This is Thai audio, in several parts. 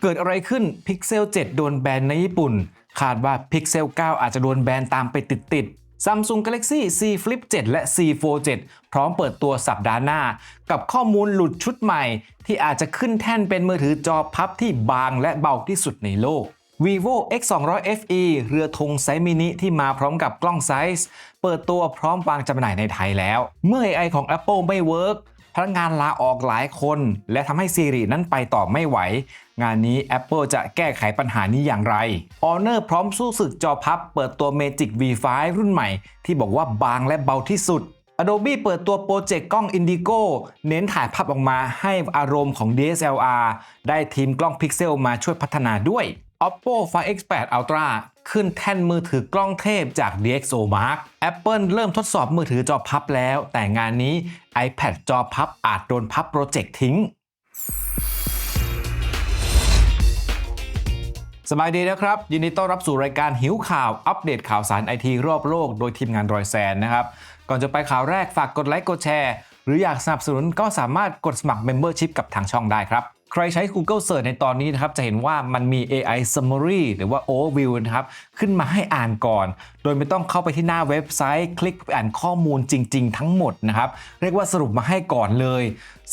เกิดอะไรขึ้น Pixel 7 โดนแบนในญี่ปุ่น คาดว่า Pixel 9 อาจจะโดนแบนตามไปติดๆ Samsung Galaxy Z Flip 7 และ Z Fold 7 พร้อมเปิดตัวสัปดาห์หน้า กับข้อมูลหลุดชุดใหม่ ที่อาจจะขึ้นแท่นเป็นมือถือจอพับที่บางและเบาที่สุดในโลก vivo x 2 0 0 fe เรือธงไซส์มินิที่มาพร้อมกับกล้องไซส์ เปิดตัวพร้อมวางจำหน่ายในไทยแล้ว เมื่อ AI ของ Apple ไม่เวิร์กพนักงานลาออกหลายคน และทำให้ Siri นั้นไปต่อไม่ไหว งานนี้ Apple จะแก้ไขปัญหานี้อย่างไร Honor พร้อมสู้ศึกจอพับ เปิดตัว Magic V5 รุ่นใหม่ ที่บอกว่าบางและเบาที่สุด Adobe เปิดตัวโปรเจกต์กล้อง Indigo เน้นถ่ายภาพออกมาให้อารมณ์ของ DSLR ได้ทีมกล้องพิกเซลมาช่วยพัฒนาด้วย Oppo Find X8 Ultra ขึ้นแท่นมือถือกล้องเทพจาก DxOMark Apple เริ่มทดสอบมือถือจอพับแล้ว แต่งานนี้ iPad จอพับอาจโดนพับโปรเจกต์ทิ้ง สบายดีนะครับ ยินดีต้อนรับสู่รายการหิวข่าวอัปเดตข่าวสารไอทีรอบโลกโดยทีมงานรอยแซนนะครับ ก่อนจะไปข่าวแรกฝากกดไลค์กดแชร์ หรืออยากสนับสนุนก็สามารถกดสมัคร Membership กับทางช่องได้ครับ ใครใช้ Google Search ในตอนนี้นะครับ จะเห็นว่ามันมี AI Summary หรือว่า Overview นะครับ ขึ้นมาให้อ่านก่อน โดยไม่ต้องเข้าไปที่หน้าเว็บไซต์ คลิกอ่านข้อมูลจริง ๆ ทั้งหมดนะครับเรียกว่าสรุปมาให้ก่อนเลย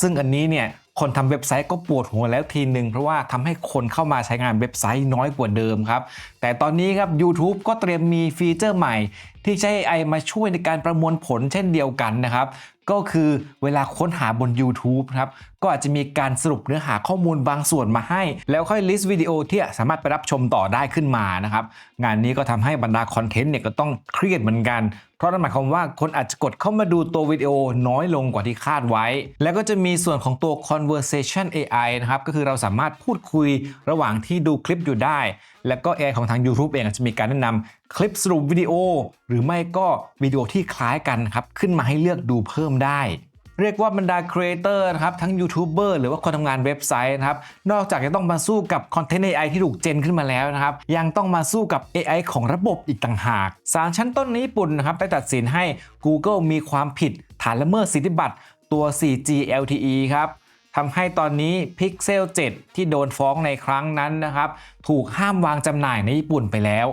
ซึ่งอันนี้เนี่ย คนทำเว็บไซต์ก็ปวดหัวแล้วทีหนึ่งเพราะว่าทำให้คนเข้ามาใช้งานเว็บไซต์น้อยกว่าเดิมครับแต่ตอนนี้ครับ YouTube ก็เตรียมมีฟีเจอร์ใหม่ ที่ใช้ AI มาช่วยในการประมวลผลเช่นเดียวกันนะครับก็คือเวลาค้นหาบน YouTube ครับ ก็อาจจะมีการสรุปเนื้อหาข้อมูลบางส่วนมาให้ แล้วค่อยลิสต์วิดีโอที่สามารถไปรับชมต่อได้ขึ้นมานะครับ งานนี้ก็ทำให้บรรดาคอนเทนต์เนี่ยก็ต้องเครียดเหมือนกัน เพราะนั่นหมายความว่าคนอาจจะกดเข้ามาดูตัววิดีโอน้อยลงกว่าที่คาดไว้ แล้วก็จะมีส่วนของตัว conversation AI นะครับ ก็คือเราสามารถพูดคุยระหว่างที่ดูคลิปอยู่ได้ แล้วก็ AI ของทาง YouTube เองจจะมีการแนะนำคลิปสรุปวิดีโอ หรือไม่ก็วิดีโอที่คล้ายกันครับขึ้นมาให้เลือกดูเพิ่มได้เรียกว่าบรรดาครีเอเตอร์นะครับ ทั้งยูทูบเบอร์หรือว่าคนทำงานเว็บไซต์นะครับ นอกจากจะต้องมาสู้กับคอนเทนต์ AI ที่ถูกเจนขึ้นมาแล้วนะครับ ยังต้องมาสู้กับ AI ของระบบอีกต่างหากศาลชั้นต้นในญี่ปุ่นนะครับได้ตัดสินให้ Google มีความผิดฐานละเมิดสิทธิบัตรตัว 4G LTE ครับ ทำให้ตอนนี้ Pixel 7 ที่โดนฟ้องในครั้งนั้นนะครับ ถูกห้ามวางจำหน่ายในญี่ปุ่นไปแล้ว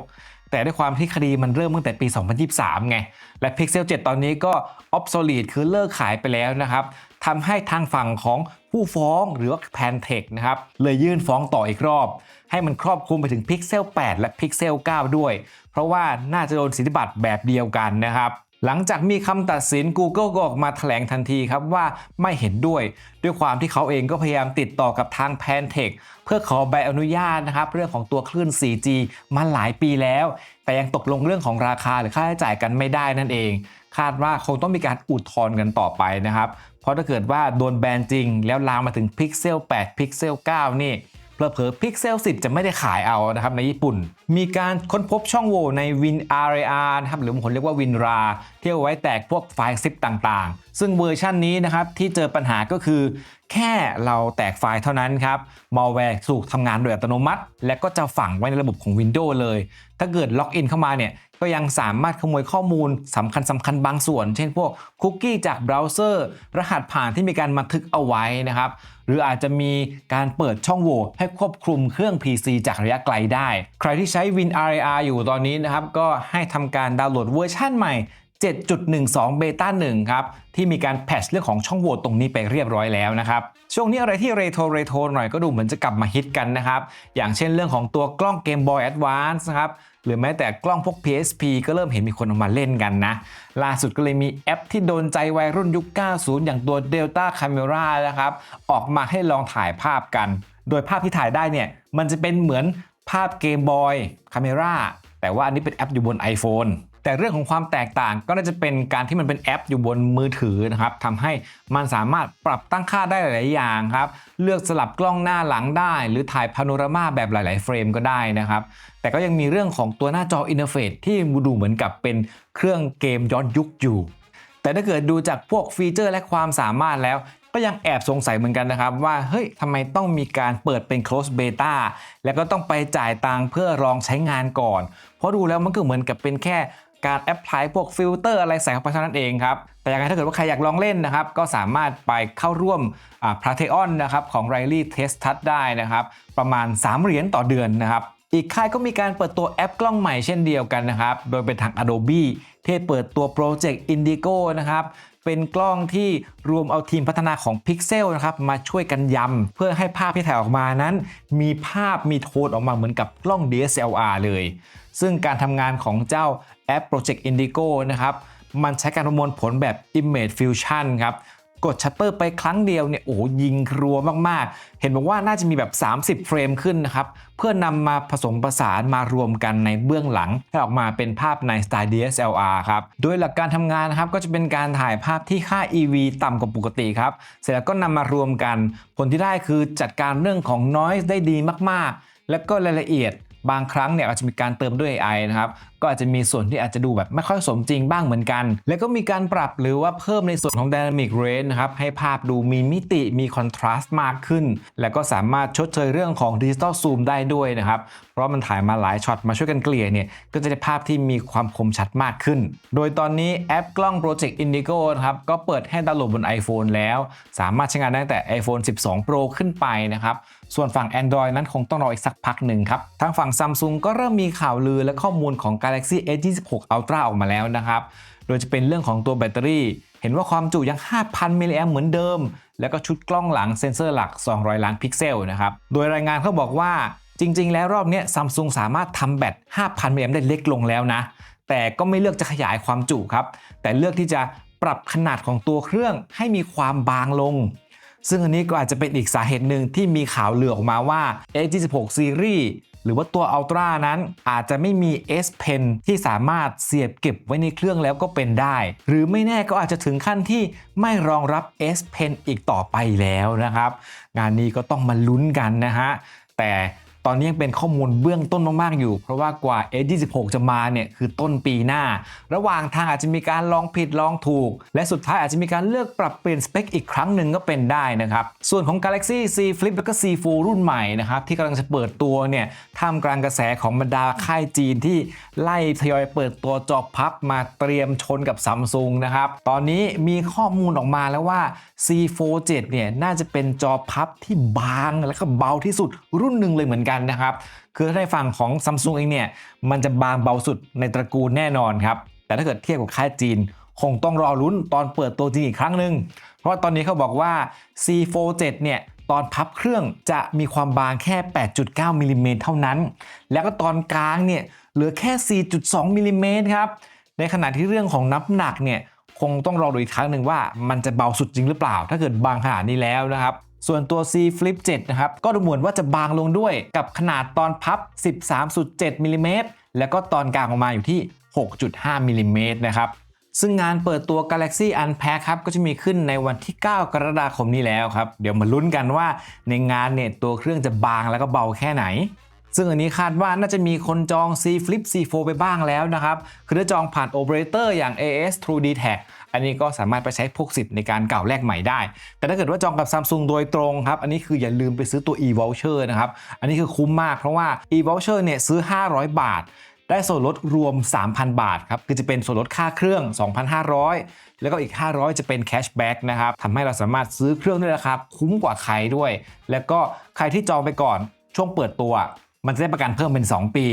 แต่ด้วยความที่คดีมันเริ่มตั้งแต่ปี 2023 ไง และ Pixel 7 ตอนนี้ก็ obsolete คือเลิกขายไปแล้วนะครับทำให้ทางฝั่งของผู้ฟ้องหรือว่า Pantech นะครับ เลยยื่นฟ้องต่ออีกรอบ ให้มันครอบคลุมไปถึง Pixel 8 และ Pixel 9 ด้วย เพราะว่าน่าจะโดนสิทธิบัตรแบบเดียวกันนะครับ หลังจากมีคำตัดสิน Google ก็ออกมาแถลงทันทีครับว่าไม่เห็นด้วย ด้วยความที่เขาเองก็พยายามติดต่อกับทาง Pantech เพื่อขอใบอนุญาตนะครับเรื่องของตัวคลื่น 4G มาหลายปีแล้ว แต่ยังตกลงเรื่องของราคาหรือค่าใช้จ่ายกันไม่ได้นั่นเอง คาดว่าคงต้องมีการอุทธรณ์กันต่อไปนะครับ เพราะถ้าเกิดว่าโดนแบนจริง แล้วลามมาถึง Pixel 8 Pixel 9 นี่ เพลอๆ Pixel 10 จะไม่ได้ขายเอานะครับในญี่ปุ่น มีการค้นพบช่องโหว่ใน WinRAR นะครับหรือบางคนเรียกว่า WinRAR ที่เอาไว้แตกพวกไฟล์ซิปต่าง ซึ่งเวอร์ชันนี้นะครับที่เจอปัญหาก็คือ แค่เราแตกไฟล์เท่านั้นครับมอลแวร์ถูกทำงานโดยอัตโนมัติ และก็จะฝังไว้ในระบบของ Windows เลย ถ้าเกิดล็อกอินเข้ามาเนี่ยก็ยังสามารถขโมยข้อมูลสำคัญสำคัญบางส่วน เช่นพวกคุกกี้จากเบราว์เซอร์ รหัสผ่านที่มีการบันทึกเอาไว้นะครับ หรืออาจจะมีการเปิดช่องโหว่ให้ควบคุมเครื่อง PC จากระยะไกลได้ ใครที่ใช้ WinRAR อยู่ตอนนี้นะครับ ก็ให้ทำการดาวน์โหลดเวอร์ชันใหม่ 7.12 เบต้า1ครับ ที่มีการแพชเรื่องของช่องโหว่ตรงนี้ไปเรียบร้อยแล้วนะครับ ช่วงนี้อะไรที่เรโทรเรโทรหน่อยก็ดูเหมือนจะกลับมาฮิตกันนะครับ อย่างเช่นเรื่องของตัวกล้อง Game Boy Advance นะครับหรือแม้แต่กล้องพวก PSP ก็เริ่มเห็นมีคนเอามาเล่นกันนะ ล่าสุดก็เลยมีแอปที่โดนใจวัยรุ่นยุค 90 อย่างตัว Delta Camera นะครับ ออกมาให้ลองถ่ายภาพกัน โดยภาพที่ถ่ายได้เนี่ย มันจะเป็นเหมือนภาพ Game Boy Camera แต่ว่าอันนี้เป็นแอปอยู่บน iPhone แต่เรื่องของความแตกต่างก็น่าจะเป็นการที่มันเป็นแอปอยู่บนมือถือนะครับทำให้มันสามารถปรับตั้งค่าได้หลาย ๆ อย่างครับ เลือกสลับกล้องหน้าหลังได้ หรือถ่ายพาโนรามาแบบหลาย ๆ เฟรมก็ได้นะครับ แต่ก็ยังมีเรื่องของตัวหน้าจออินเทอร์เฟซที่ดูเหมือนกับเป็นเครื่องเกมย้อนยุคอยู่ แต่ถ้าเกิดดูจากพวกฟีเจอร์และความสามารถแล้วก็ยังแอบสงสัยเหมือนกันนะครับ ว่าเฮ้ยทำไมต้องมีการเปิดเป็น close beta แล้วก็ต้องไปจ่ายตังค์เพื่อลองใช้งานก่อน เพราะดูแล้วมันก็เหมือนกับเป็นแค่ การแอปพลายพวกฟิลเตอร์อะไรใส่เข้าไปเท่านั้นเองครับ แต่ยังไงถ้าเกิดว่าใครอยากลองเล่นนะครับ ก็สามารถไปเข้าร่วมพาเทออนนะครับของ r i l e y Test Touch ได้นะครับ ประมาณ 3 เหรียญต่อเดือนนะครับ อีกค่ายก็มีการเปิดตัวแอปกล้องใหม่เช่นเดียวกันนะครับ โดยเป็นทาง Adobe ที่เปิดตัว Project Indigo นะครับ เป็นกล้องที่รวมเอาทีมพัฒนาของ Pixel นะครับมาช่วยกันยำ เพื่อให้ภาพที่ถ่ายออกมานั้น มีภาพมีโทนออกมาเหมือนกับกล้อง DSLR เลย ซึ่งการทำงานของเจ้าแอป Project Indigo นะครับมันใช้การประมวลผลแบบ Image Fusion ครับ กดชัตเตอร์ไปครั้งเดียวเนี่ยโอ้ยิงรัวมากๆ เห็นบอกว่าน่าจะมีแบบ 30 เฟรมขึ้นนะครับ เพื่อนำมาผสมผสานมารวมกันในเบื้องหลัง ให้ออกมาเป็นภาพในสไตล์ DSLR ครับ โดยหลักการทำงานนะครับก็จะเป็นการถ่ายภาพที่ค่า EV ต่ำกว่าปกติครับ เสร็จแล้วก็นำมารวมกัน ผลที่ได้คือจัดการเรื่องของ noise ได้ดีมากๆ แล้วก็รายละเอียดบางครั้งเนี่ยอาจจะมีการเติมด้วย AI นะครับ ก็อาจจะมีส่วนที่อาจจะดูแบบไม่ค่อยสมจริงบ้างเหมือนกัน แล้วก็มีการปรับหรือว่าเพิ่มในส่วนของ Dynamic Range นะครับ ให้ภาพดูมีมิติมีคอนทราสต์มากขึ้น แล้วก็สามารถชดเชยเรื่องของ Digital Zoom ได้ด้วยนะครับ เพราะมันถ่ายมาหลายช็อตมาช่วยกันเกลี่ยเนี่ยก็จะได้ภาพที่มีความคมชัดมากขึ้น โดยตอนนี้แอปกล้อง Project Indigo นะครับก็เปิดให้ดาวน์โหลดบน iPhone แล้ว สามารถใช้งานได้ตั้งแต่ iPhone 12 Pro ขึ้นไปนะครับส่วนฝั่ง Android นั้นคงต้องรออีกสักพักหนึ่งครับทางฝั่ง Samsung ก็เริ่มมีข่าวลือและข้อมูลของ Galaxy S26 Ultra ออกมาแล้วนะครับ โดยจะเป็นเรื่องของตัวแบตเตอรี่ เห็นว่าความจุยัง 5,000 มิลลิแอมเหมือนเดิม แล้วก็ชุดกล้องหลังเซ็นเซอร์หลัก 200 ล้านพิกเซลนะครับ โดยรายงานเขาบอกว่าจริง ๆ แล้วรอบนี้ Samsung สามารถทำแบต 5,000 มิลลิแอมได้เล็กลงแล้วนะ แต่ก็ไม่เลือกจะขยายความจุครับ แต่เลือกที่จะปรับขนาดของตัวเครื่องให้มีความบางลงซึ่งอันนี้ก็อาจจะเป็นอีกสาเหตุหนึ่งที่มีข่าวเลือออกมาว่า A26 Series หรือว่าตัว Ultra นั้นอาจจะไม่มี S Pen ที่สามารถเสียบเก็บไว้ในเครื่องแล้วก็เป็นได้ หรือไม่แน่ก็อาจจะถึงขั้นที่ไม่รองรับ S Pen อีกต่อไปแล้วนะครับ งานนี้ก็ต้องมาลุ้นกันนะฮะแต่ ตอนนี้ยังเป็นข้อมูลเบื้องต้นมาก ๆ อยู่ เพราะว่ากว่า A26 จะมาเนี่ยคือต้นปีหน้า ระหว่างทางอาจจะมีการลองผิดลองถูก และสุดท้ายอาจจะมีการเลือกปรับเปลี่ยนสเปคอีกครั้งหนึ่งก็เป็นได้นะครับ ส่วนของ Galaxy Z Flip แล้วก็ Z Fold รุ่นใหม่นะครับ ที่กำลังจะเปิดตัวเนี่ยท่ามกลางกระแสของบรรดาค่ายจีนที่ไล่ทยอยเปิดตัวจอพับมาเตรียมชนกับซัมซุงนะครับ ตอนนี้มีข้อมูลออกมาแล้วว่า C Fold 7เนี่ยน่าจะเป็นจอพับที่บางและก็เบาที่สุดรุ่นหนึ่งเลยเหมือนกันนะครับ คือในฝั่งของ Samsung เองเนี่ย มันจะบางเบาสุดในตระกูลแน่นอนครับ แต่ถ้าเกิดเทียบกับค่ายจีน คงต้องรอลุ้นตอนเปิดตัวจริงอีกครั้งหนึ่ง เพราะว่าตอนนี้เขาบอกว่า C Fold 7เนี่ยตอนพับเครื่องจะมีความบางแค่ 8.9มิลลิเมตรเท่านั้น แล้วก็ตอนกลางเนี่ยเหลือแค่ 4.2มิลลิเมตรครับ ในขณะที่เรื่องของน้ำหนักเนี่ยคงต้องรอดูอีกครั้งหนึ่งว่ามันจะเบาสุดจริงหรือเปล่า ถ้าเกิดบางขนาดนี้แล้วนะครับ ส่วนตัว C Flip 7 นะครับ ก็ดูเหมือนว่าจะบางลงด้วยกับขนาดตอนพับ 13.7มิลลิเมตรแล้วก็ตอนกลางออกมาอยู่ที่ 6.5มิลลิเมตรนะครับซึ่งงานเปิดตัว Galaxy Unpack ครับ ก็จะมีขึ้นในวันที่ 9 กรกฎาคมนี้แล้วครับ เดี๋ยวมาลุ้นกันว่าในงานเนี่ยตัวเครื่องจะบางแล้วก็เบาแค่ไหน ซึ่งอันนี้คาดว่าน่าจะมีคนจอง C Flip C4 ไปบ้างแล้วนะครับ คือถ้าจองผ่านโอเปอเรเตอร์อย่าง AS True d t a c อันนี้ก็สามารถไปใช้พวกสิทธิ์ในการเก่าแลกใหม่ได้ แต่ถ้าเกิดว่าจองกับ Samsung โดยตรงครับ อันนี้คืออย่าลืมไปซื้อตัว e-voucher นะครับ อันนี้คือคุ้มมากเพราะว่า e-voucher เนี่ยซื้อ 500 บาท ได้ส่วนลดรวม 3,000 บาทครับ คือจะเป็นส่วนลดค่าเครื่อง 2,500 แล้วก็อีก 500 จะเป็นแคชแบ็กนะครับทำให้เราสามารถซื้อเครื่องด้วยราคาคุ้มกว่าใครด้วย แล้วก็ใครที่จองไปก่อนช่วงเปิดตัว มันจะได้ประกันเพิ่มเป็น 2 ปี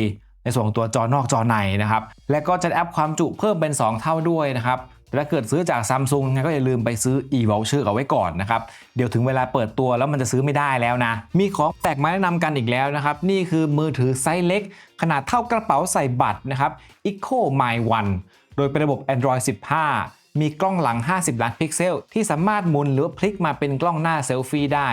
ในส่วนของตัวจอนอกจอในนะครับ และก็จะได้อัพความจุเพิ่มเป็น 2 เท่าด้วยนะครับแต่ถ้าเกิดซื้อจาก Samsung งั้นก็อย่าลืมไปซื้อ e-voucher เอาไว้ก่อนนะครับ เดี๋ยวถึงเวลาเปิดตัวแล้วมันจะซื้อไม่ได้แล้วนะ มีของแปลกมาแนะนำกันอีกแล้วนะครับ นี่คือมือถือไซส์เล็ก ขนาดเท่ากระเป๋าใส่บัตรนะครับ Eco My One โดยเป็นระบบ Android 15มีกล้องหลัง 50 ล้านพิกเซล ที่สามารถหมุนหรือพลิกมาเป็นกล้องหน้าเซลฟี่ได้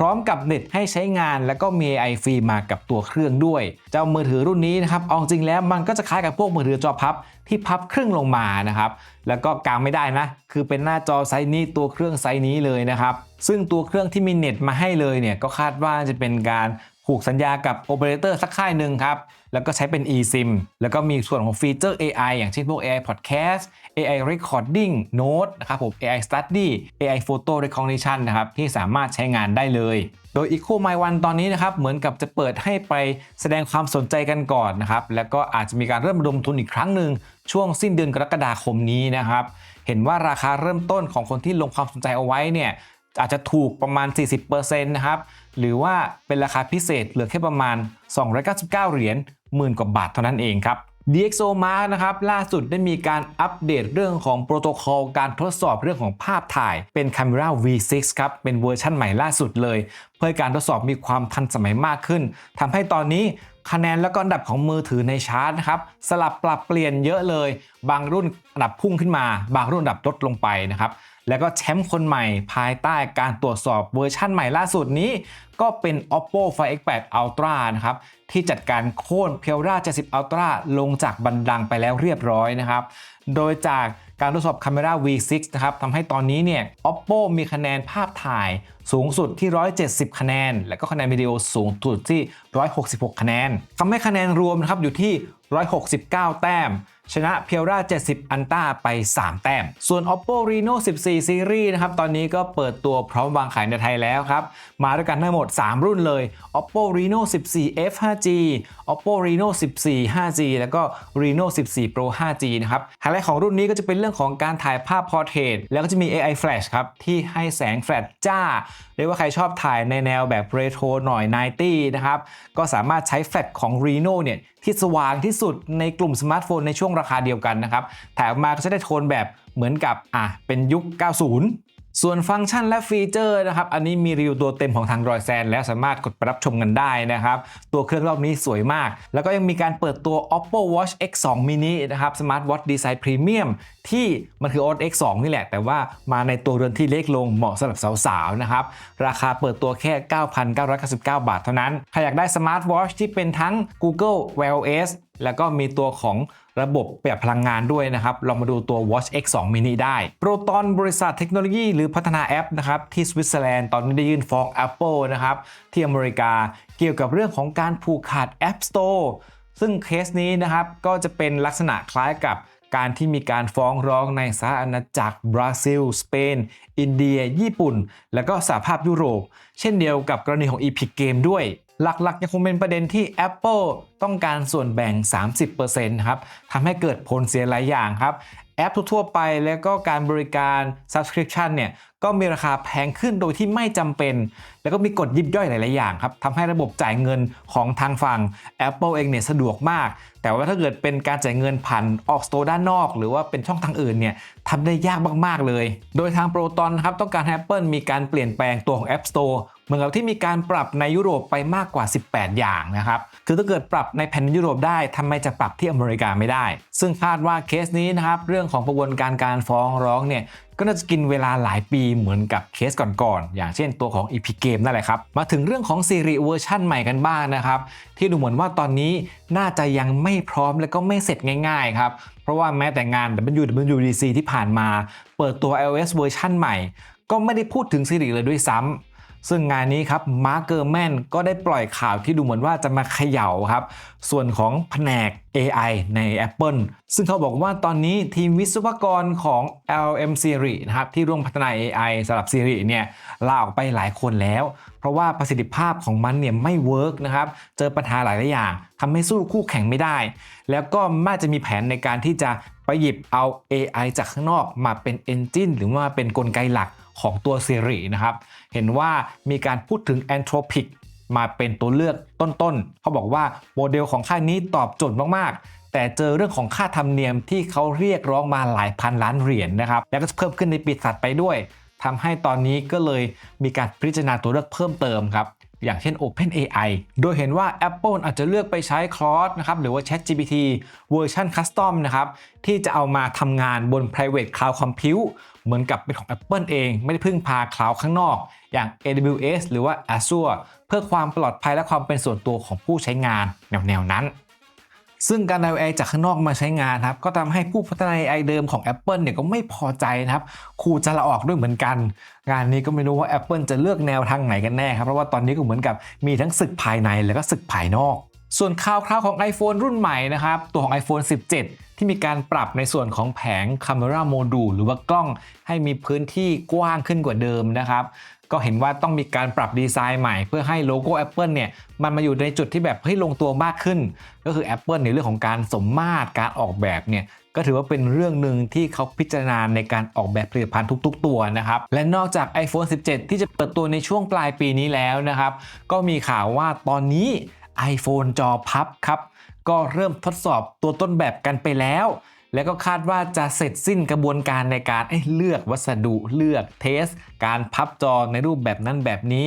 พร้อมกับเน็ตให้ใช้งาน แล้วก็มี AI ฟรีมากับตัวเครื่องด้วย เจ้ามือถือรุ่นนี้นะครับเอาจริงแล้วมันก็จะคล้ายกับพวกมือถือจอพับที่พับครึ่งลงมานะครับแล้วก็กางไม่ได้นะ คือเป็นหน้าจอไซส์นี้ตัวเครื่องไซส์นี้เลยนะครับซึ่งตัวเครื่องที่มีเน็ตมาให้เลยเนี่ยก็คาดว่าจะเป็นการ ผูกสัญญากับโอเปอเรเตอร์สักค่ายหนึ่งครับ แล้วก็ใช้เป็น eSIM แล้วก็มีส่วนของฟีเจอร์ AI อย่างเช่นพวก AI Podcast AI Recording Note นะครับผม AI Study AI Photo Recognition นะครับ ที่สามารถใช้งานได้เลย โดย Eco My One ตอนนี้นะครับ เหมือนกับจะเปิดให้ไปแสดงความสนใจกันก่อนนะครับ แล้วก็อาจจะมีการเริ่มระดมทุนอีกครั้งหนึ่งช่วงสิ้นเดือนกรกฎาคมนี้นะครับ เห็นว่าราคาเริ่มต้นของคนที่ลงความสนใจเอาไว้เนี่ยอาจจะถูกประมาณ 40%นะครับ หรือว่าเป็นราคาพิเศษเหลือแค่ประมาณ 299 เหรียญหมื่นกว่าบาทเท่านั้นเองครับ DxO Mark นะครับล่าสุดได้มีการอัปเดตเรื่องของโปรโตคอลการทดสอบเรื่องของภาพถ่ายเป็น Camera V6 ครับ เป็นเวอร์ชั่นใหม่ล่าสุดเลย เพื่อการทดสอบมีความทันสมัยมากขึ้นทำให้ตอนนี้ คะแนนและก็อันดับของมือถือในชาร์ตนะครับสลับปรับเปลี่ยนเยอะเลย บางรุ่นอันดับพุ่งขึ้นมา บางรุ่นอันดับลดลงไปนะครับแล้วก็แชมป์คนใหม่ภายใต้การตรวจสอบเวอร์ชั่นใหม่ล่าสุดนี้ ก็เป็น Oppo Find X8 Ultra นะครับที่จัดการโค่น p i r a 70 Ultra ลงจากบันดังไปแล้วเรียบร้อยนะครับโดยจาก การทดสอบ Camera V6 นะครับทำให้ตอนนี้เนี่ย Oppo มีคะแนนภาพถ่ายสูงสุดที่ 170 คะแนน และก็คะแนนวิดีโอสูงสุดที่ 166 คะแนนทำให้คะแนนรวมนะครับอยู่ที่ 169 แต้ม ชนะ p i r a 70 Ultra ไป 3 แต้ม ส่วน Oppo Reno 14 Series นะครับ ตอนนี้ก็เปิดตัวพร้อมวางขายในไทยแล้วครับ มาด้วยกันทั้งหมด 3 รุ่นเลย Oppo Reno 14 F 5G Oppo Reno 14 5G แล้วก็ Reno 14 Pro 5G นะครับ ไฮไลท์ของรุ่นนี้ก็จะเป็นเรื่องของการถ่ายภาพ Portrait แล้วก็จะมี AI Flash ครับ ที่ให้แสงแฟลชจ้า เรียกว่าใครชอบถ่ายในแนวแบบเรโทรหน่อย 90 นะครับ ก็สามารถใช้แฟลชของ Reno เนี่ยที่สว่างที่สุดในกลุ่มสมาร์ทโฟนในช่วงราคาเดียวกันนะครับถ่ายออกมาก็จะได้โทนแบบเหมือนกับอะเป็นยุค 90 ส่วนฟังก์ชันและฟีเจอร์นะครับ อันนี้มีรีวิวตัวเต็มของทางรอยแซนแล้วสามารถกดไปรับชมกันได้นะครับ ตัวเครื่องรอบนี้สวยมาก แล้วก็ยังมีการเปิดตัว Oppo Watch X2 mini นะครับ Smart Watch Design Premium ที่มันคือ Watch X2 นี่แหละ แต่ว่ามาในตัวเรือนที่เล็กลงเหมาะสำหรับสาวๆนะครับ ราคาเปิดตัวแค่ 9,999 บาทเท่านั้น ใครอยากได้ Smart Watch ที่เป็นทั้ง Google Wear OS แล้วก็มีตัวของ ระบบประหยัดพลังงานด้วยนะครับลองมาดูตัว Watch X2 mini ได้ Proton บริษัทเทคโนโลยีหรือพัฒนาแอปนะครับที่สวิตเซอร์แลนด์ตอนนี้ได้ยื่นฟ้อง Apple นะครับที่อเมริกาเกี่ยวกับเรื่องของการผูกขาด App Store ซึ่งเคสนี้นะครับก็จะเป็นลักษณะคล้ายกับการที่มีการฟ้องร้องในสหอาณาจักรบราซิล สเปน อินเดีย ญี่ปุ่น และก็สหภาพยุโรป เช่นเดียวกับกรณีของ Epic Game ด้วย หลักๆยังคงเป็นประเด็นที่ Apple ต้องการส่วนแบ่ง 30%ครับทำให้เกิดผลเสียหลายอย่างครับแอปทั่วๆไปแล้วก็การบริการ Subscription เนี่ยก็มีราคาแพงขึ้นโดยที่ไม่จำเป็น แล้วก็มีกฎยิบย่อยหลาย ๆ อย่างครับทำให้ระบบจ่ายเงินของทางฝั่ง Apple เองเนี่ยสะดวกมาก แต่ว่าถ้าเกิดเป็นการจ่ายเงินผ่านออกสโตร์ด้านนอก หรือว่าเป็นช่องทางอื่นเนี่ยทำได้ยากมาก ๆ เลย โดยทาง Proton ครับต้องการ Apple มีการเปลี่ยนแปลงตัวของ App Store เหมือนกับที่มีการปรับในยุโรปไปมากกว่า 18 อย่างนะครับ คือถ้าเกิดปรับในแผ่นดินยุโรปได้ทำไมจะปรับที่อเมริกาไม่ได้ ซึ่งคาดว่าเคสนี้นะครับ เรื่องของกระบวนการการฟ้องร้องเนี่ย ก็น่าจะกินเวลาหลายปีเหมือนกับเคสก่อนๆ อย่างเช่นตัวของ Epic Game นั่นแหละครับ มาถึงเรื่องของ Siri เวอร์ชันใหม่กันบ้างนะครับ ที่ดูเหมือนว่าตอนนี้น่าจะยังไม่พร้อมและก็ไม่เสร็จง่ายๆครับ เพราะว่าแม้แต่งาน WWDC ที่ผ่านมา เปิดตัว iOS เวอร์ชันใหม่ ก็ไม่ได้พูดถึง Siri เลยด้วยซ้ำ ซึ่งงานนี้ครับมาร์เกอร์แมนก็ได้ปล่อยข่าวที่ดูเหมือนว่าจะมาเขย่าครับ ส่วนของแผนก AI ใน Apple ซึ่งเขาบอกว่าตอนนี้ทีมวิศวกรของ LM Siri นะครับที่ร่วมพัฒนา AI สำหรับ Siri เนี่ยลาออกไปหลายคนแล้ว เพราะว่าประสิทธิภาพของมันเนี่ยไม่เวิร์กนะครับ เจอปัญหาหลายๆอย่างทำให้สู้คู่แข่งไม่ได้ แล้วก็น่าจะมีแผนในการที่จะไปหยิบเอา AI จากข้างนอกมาเป็น Engine หรือว่าเป็นกลไกหลัก ของตัว Siri นะครับ เห็นว่ามีการพูดถึง Anthropic มาเป็นตัวเลือกต้นๆ เขาบอกว่าโมเดลของค่ายนี้ตอบโจทย์มากๆ แต่เจอเรื่องของค่าธรรมเนียมที่เขาเรียกร้องมาหลายพันล้านเหรียญนะครับ แล้วก็จะเพิ่มขึ้นในปีถัดไปด้วยทำให้ตอนนี้ก็เลยมีการพิจารณาตัวเลือกเพิ่มเติมครับ อย่างเช่น OpenAI โดยเห็นว่า Apple อาจจะเลือกไปใช้ Claude นะครับหรือว่า ChatGPT เวอร์ชันคัสตอมนะครับที่จะเอามาทำงานบน private cloud compute เหมือนกับเป็นของ Apple เอง ไม่ได้พึ่งพาคลาวด์ข้างนอก อย่าง AWS หรือว่า Azure เพื่อความปลอดภัยและความเป็นส่วนตัวของผู้ใช้งานแนวๆนั้น ซึ่งการเอา AI จากข้างนอกมาใช้งานครับ ก็ทำให้ผู้พัฒนา AI เดิมของ Apple เนี่ยก็ไม่พอใจนะครับขู่จะละออกด้วยเหมือนกัน งานนี้ก็ไม่รู้ว่า Apple จะเลือกแนวทางไหนกันแน่ครับ เพราะว่าตอนนี้ก็เหมือนกับมีทั้งศึกภายในแล้วก็ศึกภายนอก ส่วนข่าวคราวของ iPhone รุ่นใหม่นะครับ ตัวของ iPhone 17 ที่มีการปรับในส่วนของแผง Camera Module หรือว่ากล้องให้มีพื้นที่กว้างขึ้นกว่าเดิมนะครับ ก็เห็นว่าต้องมีการปรับดีไซน์ใหม่เพื่อให้โลโก้ Apple เนี่ยมันมาอยู่ในจุดที่แบบให้ลงตัวมากขึ้น ก็คือ Apple ในเรื่องของการสมมาตรการออกแบบเนี่ยก็ถือว่าเป็นเรื่องหนึ่งที่เขาพิจารณาในการออกแบบผลิตภัณฑ์ทุก ๆ ตัวนะครับ และนอกจาก iPhone 17 ที่จะเปิดตัวในช่วงปลายปีนี้แล้วนะครับ ก็มีข่าวว่าตอนนี้ iPhone จอพับครับ ก็เริ่มทดสอบตัวต้นแบบกันไปแล้ว แล้วก็คาดว่าจะเสร็จสิ้นกระบวนการในการเเลือกวัสดุเลือกเทส การพับจอในรูปแบบนั้นแบบนี้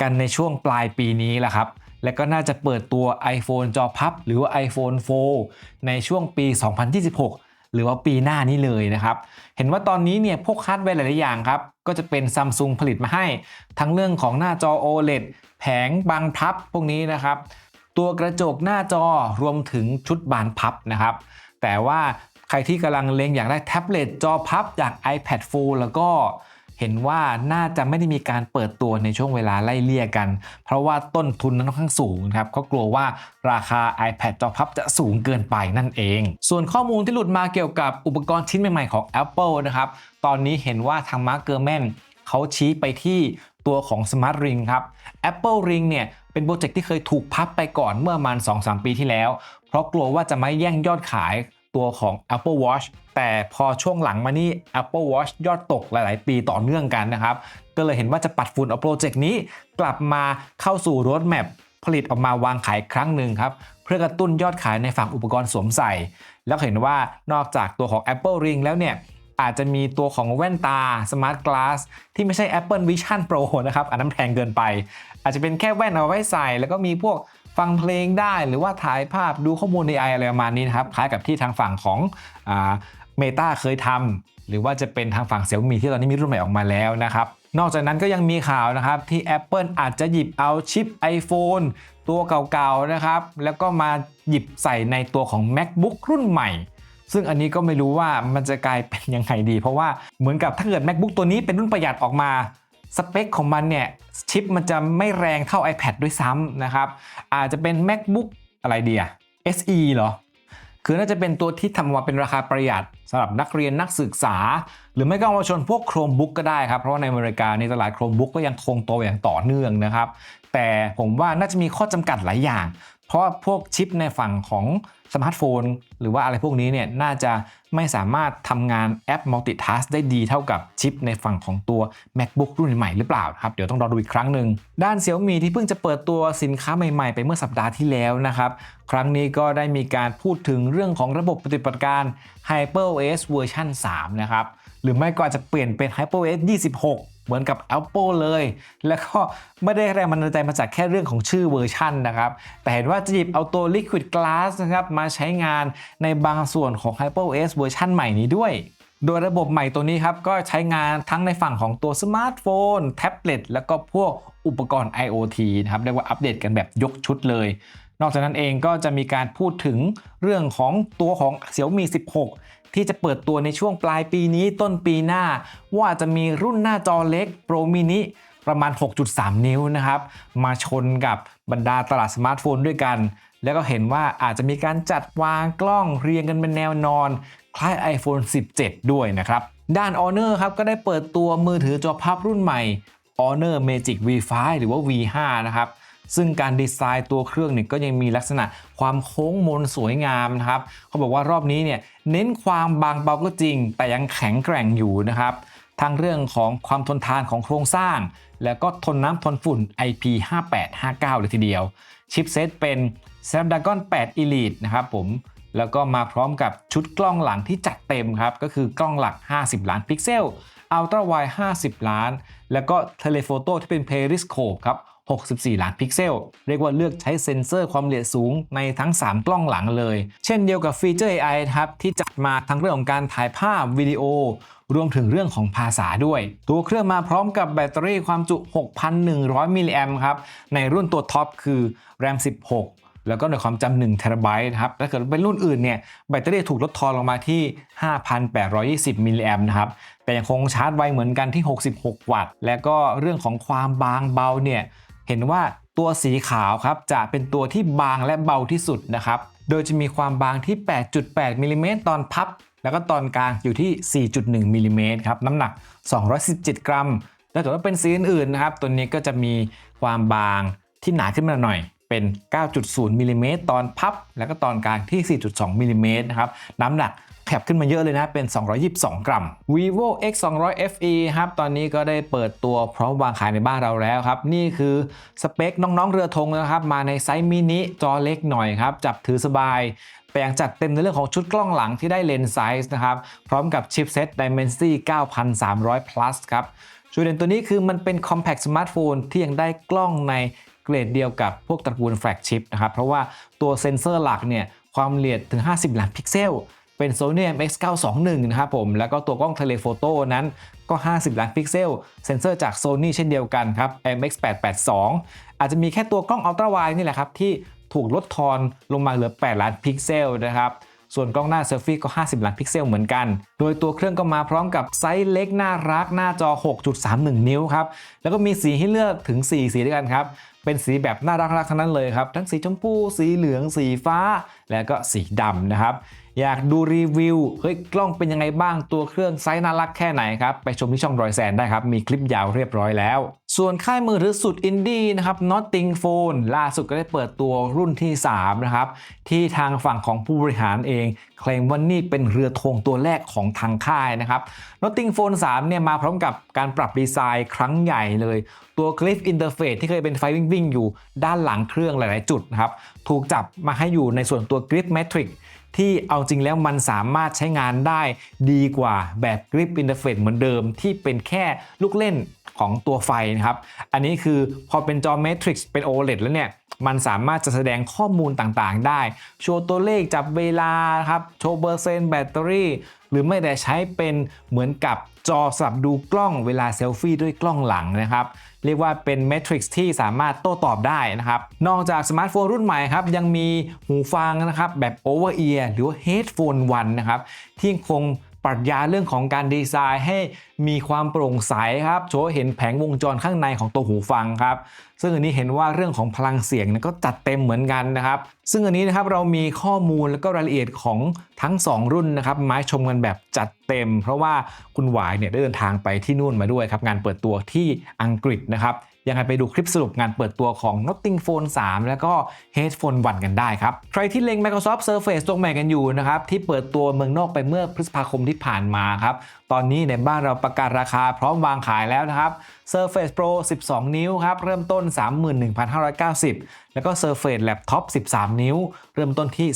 กันในช่วงปลายปีนี้แหละครับ และก็น่าจะเปิดตัว iPhone จอพับ หรือว่า iPhone 4 ในช่วงปี 2026หรือว่าปีหน้านี้เลยนะครับ เห็นว่าตอนนี้เนี่ยพวกฮาดแวร์หลาย ๆ อย่างครับ ก็จะเป็นซัมซุงผลิตมาให้ ทั้งเรื่องของหน้าจอ OLED แผงบางพับพวกนี้นะครับ ตัวกระจกหน้าจอรวมถึงชุดบานพับนะครับ แต่ว่า ใครที่กำลังเล็งอยากได้แท็บเล็ตจอพับจาก iPad 4แล้วก็เห็นว่าน่าจะไม่ได้มีการเปิดตัวในช่วงเวลาไล่เลี่ยกัน เพราะว่าต้นทุนนั้นค่อนข้างสูงครับก็กลัวว่าราคา iPad จอพับจะสูงเกินไปนั่นเอง ส่วนข้อมูลที่หลุดมาเกี่ยวกับอุปกรณ์ชิ้นใหม่ๆของ Apple นะครับ ตอนนี้เห็นว่าทางมาร์คเกอร์แมนเขาชี้ไปที่ตัวของ Smart Ring ครับ Apple Ring เนี่ยเป็นโปรเจกต์ที่เคยถูกพับไปก่อนเมื่อประมาณ 2-3 ปีที่แล้ว เพราะกลัวว่าจะไม่แย่งยอดขาย ตัวของ Apple Watch แต่พอช่วงหลังมานี่ Apple Watch ยอดตกหลาย ๆ ปีต่อเนื่องกันนะครับ ก็เลยเห็นว่าจะปัดฝุ่นเอาโปรเจกต์นี้ กลับมาเข้าสู่รถแมพผลิตออกมาวางขายครั้งหนึ่งครับ เพื่อกระตุ้นยอดขายในฝั่งอุปกรณ์สวมใส่ แล้วเห็นว่านอกจากตัวของ Apple Ring แล้วเนี่ยอาจจะมีตัวของแว่นตา Smart Glass ที่ไม่ใช่ Apple Vision Pro นะครับ อันนั้นแพงเกินไป อาจจะเป็นแค่แว่นเอาไว้ใส่ แล้วก็มีพวก ฟังเพลงได้หรือว่าถ่ายภาพดูข้อมูลในไออะไรประมาณนี้นะครับคล้ายกับที่ทางฝั่งของเมตาเคยทำหรือว่าจะเป็นทางฝั่งเซี่ยมี่ที่ตอนนี้มีรุ่นใหม่ออกมาแล้วนะครับนอกจากนั้นก็ยังมีข่าวนะครับที่ Apple อาจจะหยิบเอาชิป iPhone ตัวเก่าๆนะครับแล้วก็มาหยิบใส่ในตัวของ MacBook รุ่นใหม่ ซึ่งอันนี้ก็ไม่รู้ว่ามันจะกลายเป็นยังไงดี เพราะว่าเหมือนกับถ้าเกิด MacBook ตัวนี้เป็นรุ่นประหยัดออกมา สเปคของมันเนี่ยชิปมันจะไม่แรงเท่า iPad ด้วยซ้ำนะครับ อาจจะเป็น MacBook อะไรดีอะ SE เหรอ คือน่าจะเป็นตัวที่ทำออกมาเป็นราคาประหยัดสำหรับนักเรียนนักศึกษา หรือไม่ก็เอามาชนพวก Chromebook ก็ได้ครับ เพราะว่าในอเมริกาในตลาด Chromebook ก็ยังคงโตอย่างต่อเนื่องนะครับ แต่ผมว่าน่าจะมีข้อจำกัดหลายอย่าง เพราะพวกชิปในฝั่งของสมาร์ทโฟน หรือว่าอะไรพวกนี้เนี่ยน่าจะไม่สามารถทำงานแอป Multitask ได้ดีเท่ากับชิปในฝั่งของตัว MacBook รุ่นใหม่หรือเปล่าครับ เดี๋ยวต้องรอดูอีกครั้งหนึ่ง ด้าน Xiaomi ที่เพิ่งจะเปิดตัวสินค้าใหม่ๆ ไปเมื่อสัปดาห์ที่แล้วนะครับ ครั้งนี้ก็ได้มีการพูดถึงเรื่องของระบบปฏิบัติการ HyperOS เวอร์ชัน3นะครับ หรือไม่ก็อาจจะเปลี่ยนเป็น HyperOS 26 เหมือนกับ Apple เลย แล้วก็ไม่ได้แรงบันดาลใจมาจากแค่เรื่องของชื่อเวอร์ชันนะครับ แต่เห็นว่าจะหยิบเอาตัว Liquid Glass นะครับมาใช้งานในบางส่วนของ HyperOS เวอร์ชันใหม่นี้ด้วยโดยระบบใหม่ตัวนี้ครับ ก็ใช้งานทั้งในฝั่งของตัวสมาร์ทโฟน แท็บเล็ตแล้วก็พวกอุปกรณ์ IoT นะครับ เรียกว่าอัปเดตกันแบบยกชุดเลย นอกจากนั้นเองก็จะมีการพูดถึงเรื่องของตัวของ Xiaomi 16 ที่จะเปิดตัวในช่วงปลายปีนี้ต้นปีหน้า ว่าจะมีรุ่นหน้าจอเล็ก Pro Mini ประมาณ 6.3 นิ้วนะครับ มาชนกับบรรดาตลาดสมาร์ทโฟนด้วยกัน แล้วก็เห็นว่าอาจจะมีการจัดวางกล้องเรียงกันเป็นแนวนอน คล้าย iPhone 17 ด้วยนะครับ ด้าน Honor ครับก็ได้เปิดตัวมือถือจอพับรุ่นใหม่ Honor Magic V5 หรือว่า V5 นะครับ ซึ่งการดีไซน์ตัวเครื่องเนี่ยก็ยังมีลักษณะความโค้งมนสวยงามนะครับเขาบอกว่ารอบนี้เนี่ยเน้นความบางเบาก็จริง แต่ยังแข็งแกร่งอยู่นะครับทั้งเรื่องของความทนทานของโครงสร้าง แล้วก็ทนน้ำทนฝุ่น IP5859 เลยทีเดียว ชิปเซตเป็น Snapdragon 8 Elite นะครับผมแล้วก็มาพร้อมกับชุดกล้องหลังที่จัดเต็มครับ ก็คือกล้องหลัก 50 ล้านพิกเซล Ultra Wide 50 ล้าน แล้วก็ Telephoto ที่เป็น Periscope ครับ 64 ล้านพิกเซล เรียกว่าเลือกใช้เซ็นเซอร์ความละเอียดสูงในทั้ง 3 กล้องหลังเลย เช่นเดียวกับฟีเจอร์ AI ครับที่จัดมาทั้งเรื่องของการถ่ายภาพวิดีโอ รวมถึงเรื่องของภาษาด้วย ตัวเครื่องมาพร้อมกับแบตเตอรี่ความจุ 6,100 มิลลิแอมครับ ในรุ่นตัวท็อปคือ RAM 16แล้วก็หน่วยความจำ1เทราไบต์ครับ ถ้าเกิดเป็นรุ่นอื่นเนี่ย แบตเตอรี่ถูกลดทอนลงมาที่ 5,820 มิลลิแอมนะครับ แต่ยังคงชาร์จไวเหมือนกันที่ 66 วัตต์ และก็เรื่องของความบางเบาเนี่ย เห็นว่าตัวสีขาวครับจะเป็นตัวที่บางและเบาที่สุดนะครับ โดยจะมีความบางที่ 8.8มิลลิเมตรตอนพับ แล้วก็ตอนกลางอยู่ที่ 4.1มิลลิเมตรครับน้ำหนัก 217 กรัมถ้าเกิดว่าเป็นสีอื่นๆนะครับ ตัวนี้ก็จะมีความบางที่หนาขึ้นมาหน่อยเป็น 9.0มิลลิเมตรตอนพับ แล้วก็ตอนกลางที่ 4.2มิลลิเมตรนะครับ น้ำหนัก แคบขึ้นมาเยอะเลยนะ เป็น 222 กรัม vivo x 2 0 0 fe ครับ ตอนนี้ก็ได้เปิดตัวพร้อมวางขายในบ้านเราแล้วครับ นี่คือสเปคน้องๆเรือธงนะครับ มาในไซส์มินิจอเล็กหน่อยครับ จับถือสบายแต่ยังจัดเต็มในเรื่องของชุดกล้องหลังที่ได้เลนส์ไซส์นะครับ พร้อมกับชิปเซ็ต Dimensity 9300 plus ครับจุดเด่นตัวนี้คือมันเป็น compact smartphone ที่ยังได้กล้องในเกรดเดียวกับพวกตระกูลแฟลกชิพนะครับ เพราะว่าตัวเซ็นเซอร์หลักเนี่ยความละเอียดถึง 50 ล้านพิกเซล เป็น Sony MX921 นะครับผม แล้วก็ตัวกล้องเทเลโฟโต้นั้นก็ 50 ล้านพิกเซล เซ็นเซอร์จาก Sony เช่นเดียวกันครับ M X 882 อาจจะมีแค่ตัวกล้องอัลตร้าไวนี่แหละครับ ที่ถูกลดทอนลงมาเหลือ 8 ล้านพิกเซลนะครับส่วนกล้องหน้าเซลฟี่ก็ 50 ล้านพิกเซลเหมือนกัน โดยตัวเครื่องก็มาพร้อมกับไซส์เล็กน่ารักหน้าจอ 6.31 นิ้วครับ แล้วก็มีสีให้เลือกถึง 4 สีด้วยกันครับ เป็นสีแบบน่ารักๆทั้งนั้นเลยครับ ทั้งสีชมพู สีเหลือง สีฟ้า และก็สีดำนะครับ อยากดูรีวิวเฮ้ยกล้องเป็นยังไงบ้างตัวเครื่องไซส์น่ารักแค่ไหนครับ ไปชมที่ช่องรอยแซนได้ครับ มีคลิปยาวเรียบร้อยแล้ว ส่วนค่ายมือถือสุดอินดี้นะครับ Notting Phone ล่าสุดก็ได้เปิดตัวรุ่นที่ 3 นะครับ ที่ทางฝั่งของผู้บริหารเอง เคลมว่านี่เป็นเรือธงตัวแรกของทางค่ายนะครับ Notting Phone 3 เนี่ยมาพร้อมกับการปรับดีไซน์ครั้งใหญ่เลย ตัว Glyph Interface ที่เคยเป็นไฟวิ่งๆอยู่ด้านหลังเครื่องหลาย ๆ จุดนะครับถูกจับมาให้อยู่ในส่วนตัว Glyph Matrix ที่ ที่เอาจริงแล้วมันสามารถใช้งานได้ดีกว่าแบบ Grip Interface เหมือนเดิมที่เป็นแค่ลูกเล่นของตัวไฟนะครับ อันนี้คือพอเป็นจอ Matrix เป็น OLED แล้วเนี่ยมันสามารถจะแสดงข้อมูลต่างๆ ได้ โชว์ตัวเลขจับเวลาครับ โชว์เปอร์เซ็นต์แบตเตอรี่ หรือไม่แต่ใช้เป็นเหมือนกับจอสำหรับดูกล้องเวลาเซลฟี่ด้วยกล้องหลังนะครับ เรียกว่าเป็นแมทริกซ์ที่สามารถโต้ตอบได้นะครับ นอกจากสมาร์ทโฟนรุ่นใหม่ครับ ยังมีหูฟังนะครับแบบ Over Ear หรือว่า Headphone 1นะครับ ที่ยังคง ปรัชญาเรื่องของการดีไซน์ให้มีความโปร่งใสครับโชว์เห็นแผงวงจรข้างในของตัวหูฟังครับ ซึ่งอันนี้เห็นว่าเรื่องของพลังเสียงก็จัดเต็มเหมือนกันนะครับ ซึ่งอันนี้นะครับเรามีข้อมูลแล้วก็รายละเอียดของทั้ง 2 รุ่นนะครับมาชมกันแบบจัดเต็ม เพราะว่าคุณหวายเนี่ยได้เดินทางไปที่นู่นมาด้วยครับงานเปิดตัวที่อังกฤษนะครับ ยังไงไปดูคลิปสรุปงานเปิดตัวของ Notting Phone 3 แล้วก็ Headphone 1 กันได้ครับ ใครที่เล็ง Microsoft Surface ตัวใหม่กันอยู่นะครับ ที่เปิดตัวเมืองนอกไปเมื่อพฤษภาคมที่ผ่านมาครับ ตอนนี้ในบ้านเราประกาศราคาพร้อมวางขายแล้วนะครับ Surface Pro 12 นิ้วครับ เริ่มต้น 31,590 แล้วก็ Surface Laptop 13 นิ้ว เริ่มต้นที่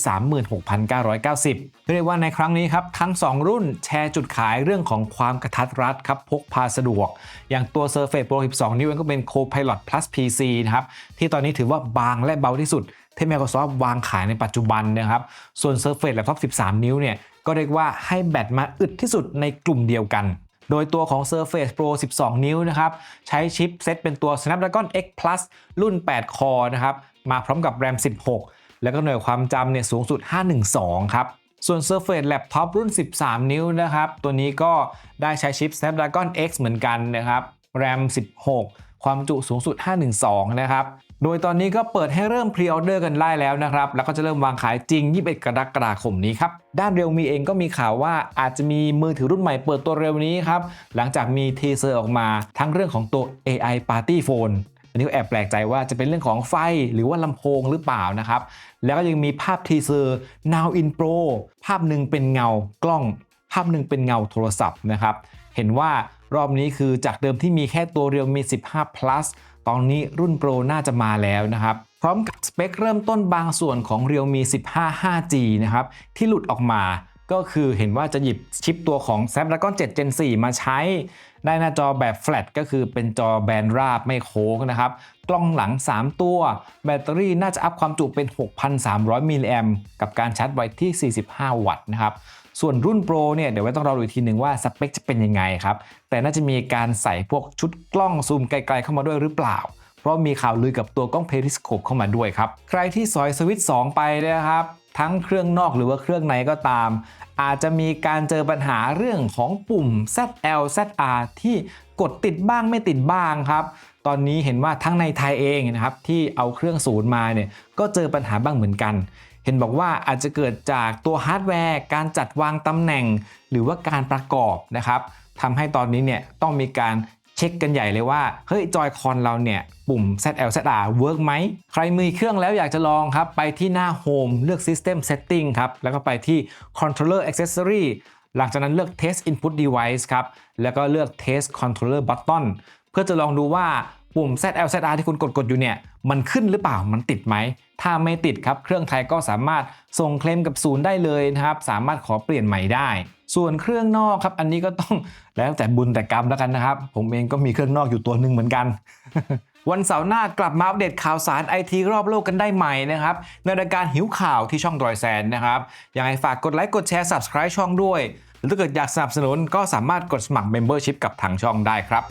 36,990 เรียกว่าในครั้งนี้ครับ ทั้ง 2 รุ่นแชร์จุดขายเรื่องของความกระทัดรัดครับ พกพาสะดวก อย่างตัว Surface Pro 12 นิ้วเองก็เป็น Copilot Plus PC นะครับ ที่ตอนนี้ถือว่าบางและเบาที่สุด ที่ Microsoft วางขายในปัจจุบันนะครับ ส่วน Surface Laptop 13 นิ้วเนี่ยก็เรียกว่าให้แบตมาอึดที่สุดในกลุ่มเดียวกัน โดยตัวของ Surface Pro 12 นิ้วนะครับใช้ชิปเซตเป็นตัว Snapdragon X Plus รุ่น 8 คอนะครับมาพร้อมกับแรม 16 แล้วก็หน่วยความจำเนี่ยสูงสุด 512 ครับส่วน Surface Laptop รุ่น 13 นิ้วนะครับ ตัวนี้ก็ได้ใช้ชิป Snapdragon X เหมือนกันนะครับ RAM 16 ความจุสูงสุด 512 นะครับ โดยตอนนี้ก็เปิดให้เริ่มพรีออเดอร์กันได้แล้วนะครับ แล้วก็จะเริ่มวางขายจริง 21 กรกฎาคมนี้ครับ ด้านเรียวมีเองก็มีข่าวว่าอาจจะมีมือถือรุ่นใหม่เปิดตัวเร็วนี้ครับ หลังจากมีทีเซอร์ออกมาทั้งเรื่องของตัว AI Party Phone อันนี้ก็แอบแปลกใจว่าจะเป็นเรื่องของไฟหรือว่าลำโพงหรือเปล่านะครับ แล้วก็ยังมีภาพทีเซอร์ Now in Pro ภาพหนึ่งเป็นเงากล้อง ภาพหนึ่งเป็นเงาโทรศัพท์นะครับ เห็นว่า รอบนี้คือจากเดิมที่มีแค่ตัว Realme 15 Plus ตอนนี้รุ่นโปรน่าจะมาแล้วนะครับ พร้อมกับสเปคเริ่มต้นบางส่วนของ Realme 15 5G นะครับ ที่หลุดออกมาก็คือเห็นว่าจะหยิบชิปตัวของ Snapdragon 7 Gen 4 มาใช้ ได้หน้าจอแบบแฟลตก็คือเป็นจอแบนราบไม่โค้งนะครับ กล้องหลัง 3 ตัว แบตเตอรี่น่าจะอัพความจุเป็น 6,300 มิลลิแอมกับการชาร์จไวที่ 45 วัตต์นะครับ ส่วนรุ่นโปรเนี่ยเดี๋ยวไว้ต้องรอดูอีกทีหนึ่งว่าสเปคจะเป็นยังไงครับ แต่น่าจะมีการใส่พวกชุดกล้องซูมไกลๆเข้ามาด้วยหรือเปล่า เพราะมีข่าวลือกับตัวกล้อง Periscope เข้ามาด้วยครับ ใครที่สอยสวิตช์2ไปนะครับทั้งเครื่องนอกหรือว่าเครื่องในก็ตาม อาจจะมีการเจอปัญหาเรื่องของปุ่ม ZL ZR ที่กดติดบ้างไม่ติดบ้างครับ ตอนนี้เห็นว่าทั้งในไทยเองนะครับที่เอาเครื่องศูนย์มาเนี่ยก็เจอปัญหาบ้างเหมือนกัน เห็นบอกว่าอาจจะเกิดจากตัวฮาร์ดแวร์ การจัดวางตำแหน่ง หรือว่าการประกอบนะครับทำให้ตอนนี้เนี่ยต้องมีการเช็คกันใหญ่เลยว่า เฮ้ยจอยคอนเราเนี่ยปุ่ม ZL ZR เวิร์กไหม ใครมีเครื่องแล้วอยากจะลองครับ ไปที่หน้า Home เลือก System Setting ครับ แล้วก็ไปที่ Controller Accessory หลังจากนั้นเลือก Test Input Device ครับ แล้วก็เลือก Test Controller Button เพื่อจะลองดูว่า ปุ่ม ZL ZR ที่คุณกดกดอยู่เนี่ย มันขึ้นหรือเปล่า มันติดไหม ถ้าไม่ติดครับ เครื่องไทยก็สามารถส่งเคลมกับศูนย์ได้เลยนะครับ สามารถขอเปลี่ยนใหม่ได้ ส่วนเครื่องนอกครับ อันนี้ก็ต้องแล้วแต่บุญแต่กรรมแล้วกันนะครับ ผมเองก็มีเครื่องนอกอยู่ตัวหนึ่งเหมือนกันวันเสาร์หน้ากลับมาอัปเดตข่าวสารไอทีรอบโลกกันได้ใหม่นะครับ ในรายการหิวข่าวที่ช่องดอยแซนนะครับยังไงฝากกดไลค์กดแชร์ Subscribe ช่องด้วย หรือถ้าเกิดอยากสนับสนุนก็สามารถกดสมัคร Membership กับทางช่องได้ครับ